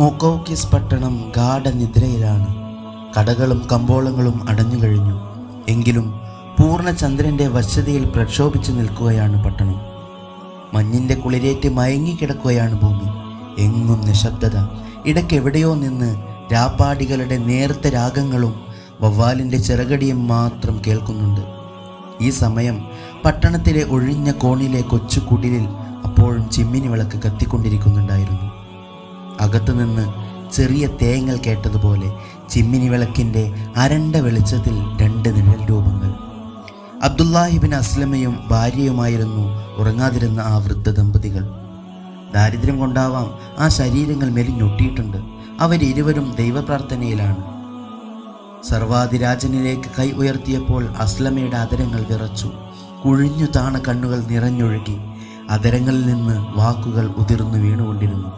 മൊക്കൌക്കിസ് പട്ടണം ഗാഠനിദ്രയിലാണ്. കടകളും കമ്പോളങ്ങളും അടഞ്ഞു കഴിഞ്ഞു. എങ്കിലും പൂർണചന്ദ്രന്റെ വശ്യതയിൽ പ്രക്ഷോഭിച്ചു നിൽക്കുകയാണ് പട്ടണം. മഞ്ഞിന്റെ കുളിരേറ്റ് മയങ്ങിക്കിടക്കുകയാണ് ഭൂമി. എങ്ങും നിശബ്ദത. ഇടയ്ക്കെവിടെയോ നിന്ന് രാപ്പാടികളുടെ നേർത്ത രാഗങ്ങളും വവ്വാലിന്റെ ചിറകടിയും മാത്രം കേൾക്കുന്നുണ്ട്. ഈ സമയം പട്ടണത്തിലെ ഒഴിഞ്ഞ കോണിലെ കൊച്ചു കുടിലിൽ അപ്പോഴും ചിമ്മിനി വിളക്ക് കത്തിക്കൊണ്ടിരിക്കുന്നുണ്ടായിരുന്നു. അകത്തുനിന്ന് ചെറിയ തേങ്ങൽ കേട്ടതുപോലെ ചിമ്മിനി വിളക്കിന്റെ അരണ്ട വെളിച്ചത്തിൽ രണ്ട് നിഴൽ രൂപങ്ങൾ. അബ്ദുല്ലാഹിബിൻ അസ്ലമയും ഭാര്യയുമായിരുന്നു ഉറങ്ങാതിരുന്ന ആ വൃദ്ധ ദമ്പതികൾ. ദാരിദ്ര്യം കൊണ്ടാവാം ആ ശരീരങ്ങൾ മെലിഞ്ഞൊട്ടിയിട്ടുണ്ട്. അവരിരുവരും ദൈവപ്രാർത്ഥനയിലാണ്. സർവാധിരാജനിലേക്ക് കൈ ഉയർത്തിയപ്പോൾ അസ്ലമയുടെ അതരങ്ങൾ വിറച്ചു. കുഴിഞ്ഞു താണ കണ്ണുകൾ നിറഞ്ഞൊഴുകി. അതരങ്ങളിൽ നിന്ന് വാക്കുകൾ ഉതിർന്നു വീണുകൊണ്ടിരുന്നു.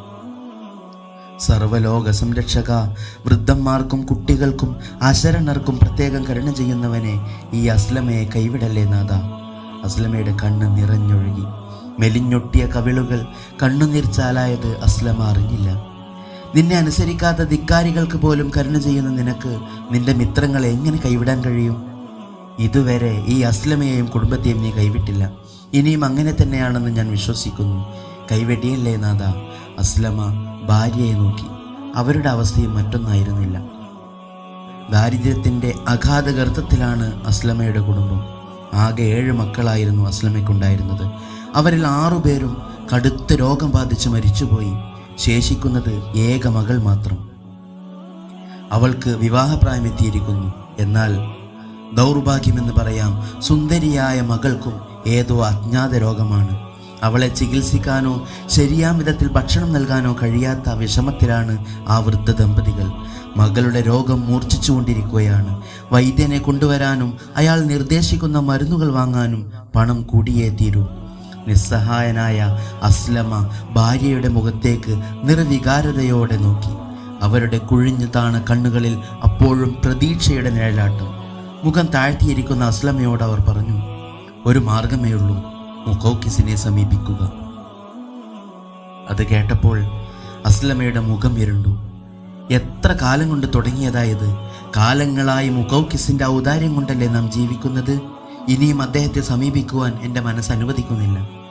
സർവലോക സംരക്ഷക വൃദ്ധന്മാർക്കും കുട്ടികൾക്കും അശരണർക്കും പ്രത്യേകം കരുണ ചെയ്യുന്നവനെ ഈ അസ്ലമയെ കൈവിടല്ലേ നാഥ? അസ്ലമയുടെ കണ്ണ് നിറഞ്ഞൊഴുകി. മെലിഞ്ഞൊട്ടിയ കവിളുകൾ കണ്ണുനീർച്ചാലായത് അസ്ലമ അറിഞ്ഞില്ല. നിന്നെ അനുസരിക്കാത്ത ധിക്കാരികൾക്ക് പോലും കരുണ ചെയ്യുന്ന നിനക്ക് നിന്റെ മിത്രങ്ങളെ എങ്ങനെ കൈവിടാൻ കഴിയും? ഇതുവരെ ഈ അസ്ലമയെയും കുടുംബത്തെയും നീ കൈവിട്ടില്ല. ഇനിയും അങ്ങനെ തന്നെയാണെന്ന് ഞാൻ വിശ്വസിക്കുന്നു. കൈവെടിയല്ലേ നാഥ? അസ്ലമ ഭാര്യയെ നോക്കി. അവരുടെ അവസ്ഥയും മറ്റൊന്നായിരുന്നില്ല. ദാരിദ്ര്യത്തിന്റെ അഗാധ ഗർത്തത്തിലാണ് അസ്ലമയുടെ കുടുംബം. ആകെ ഏഴ് മക്കളായിരുന്നു അസ്ലമയ്ക്കുണ്ടായിരുന്നത്. അവരിൽ ആറുപേരും കടുത്ത രോഗം ബാധിച്ച് മരിച്ചുപോയി. ശേഷിക്കുന്നത് ഏക മകൾ മാത്രം. അവൾക്ക് വിവാഹപ്രായമെത്തിയിരിക്കുന്നു. എന്നാൽ ദൗർഭാഗ്യമെന്ന് പറയാം സുന്ദരിയായ മകൾക്കും ഏതോ അജ്ഞാത രോഗമാണ്. അവളെ ചികിത്സിക്കാനോ ശരിയാം വിധത്തിൽ ഭക്ഷണം നൽകാനോ കഴിയാത്ത വിഷമത്തിലാണ് ആ വൃദ്ധ ദമ്പതികൾ. മകളുടെ രോഗം മൂർച്ഛിച്ചുകൊണ്ടിരിക്കുകയാണ്. വൈദ്യനെ കൊണ്ടുവരാനും അയാൾ നിർദ്ദേശിക്കുന്ന മരുന്നുകൾ വാങ്ങാനും പണം കൂടിയേ തീരൂ. നിസ്സഹായനായ അസ്ലമ ഭാര്യയുടെ മുഖത്തേക്ക് നിർവികാരതയോടെ നോക്കി. അവരുടെ കുഴിഞ്ഞു താണ കണ്ണുകളിൽ അപ്പോഴും പ്രതീക്ഷയുടെ നിഴലാട്ടം. മുഖം താഴ്ത്തിയിരിക്കുന്ന അസ്ലമയോട് അവർ പറഞ്ഞു ഒരു മാർഗമേ ഉള്ളൂ മുഖോക്കിസിനെ സമീപിക്കുക. അത് കേട്ടപ്പോൾ അസ്ലമയുടെ മുഖം ഇരുണ്ടു. എത്ര കാലം കൊണ്ട് തുടങ്ങിയതായത്? കാലങ്ങളായി മുഖൌക്കിസിന്റെ ഔദാര്യം കൊണ്ടല്ലേ നാം ജീവിക്കുന്നത്? ഇനിയും അദ്ദേഹത്തെ സമീപിക്കുവാൻ എന്റെ മനസ്സ് അനുവദിക്കുന്നില്ല.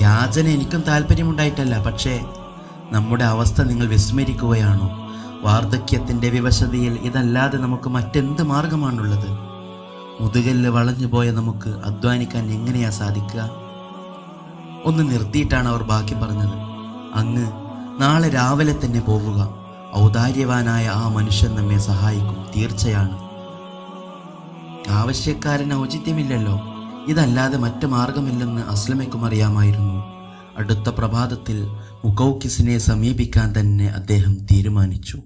യാചന എനിക്കും താല്പര്യമുണ്ടായിട്ടല്ല പക്ഷേ നമ്മുടെ അവസ്ഥ നിങ്ങൾ വിസ്മരിക്കുകയാണോ? വാർദ്ധക്യത്തിന്റെ വിവശതയിൽ ഇതല്ലാതെ നമുക്ക് മറ്റെന്ത് മാർഗമാണുള്ളത്? മുതുകല്ല് വളഞ്ഞു പോയ നമുക്ക് അധ്വാനിക്കാൻ എങ്ങനെയാ സാധിക്കുക? ഒന്ന് നിർത്തിയിട്ടാണ് അവർ ബാക്കി പറഞ്ഞത്. അങ്ങ് നാളെ രാവിലെ തന്നെ പോവുക. ഔദാര്യവാനായ ആ മനുഷ്യൻ നമ്മെ സഹായിക്കും തീർച്ചയാണ്. ആവശ്യക്കാരന് ഔചിത്യമില്ലല്ലോ. ഇതല്ലാതെ മറ്റു മാർഗമില്ലെന്ന് അസ്ലമയ്ക്കും അറിയാമായിരുന്നു. അടുത്ത പ്രഭാതത്തിൽ മുക്കൌക്കിസിനെ സമീപിക്കാൻ തന്നെ അദ്ദേഹം തീരുമാനിച്ചു.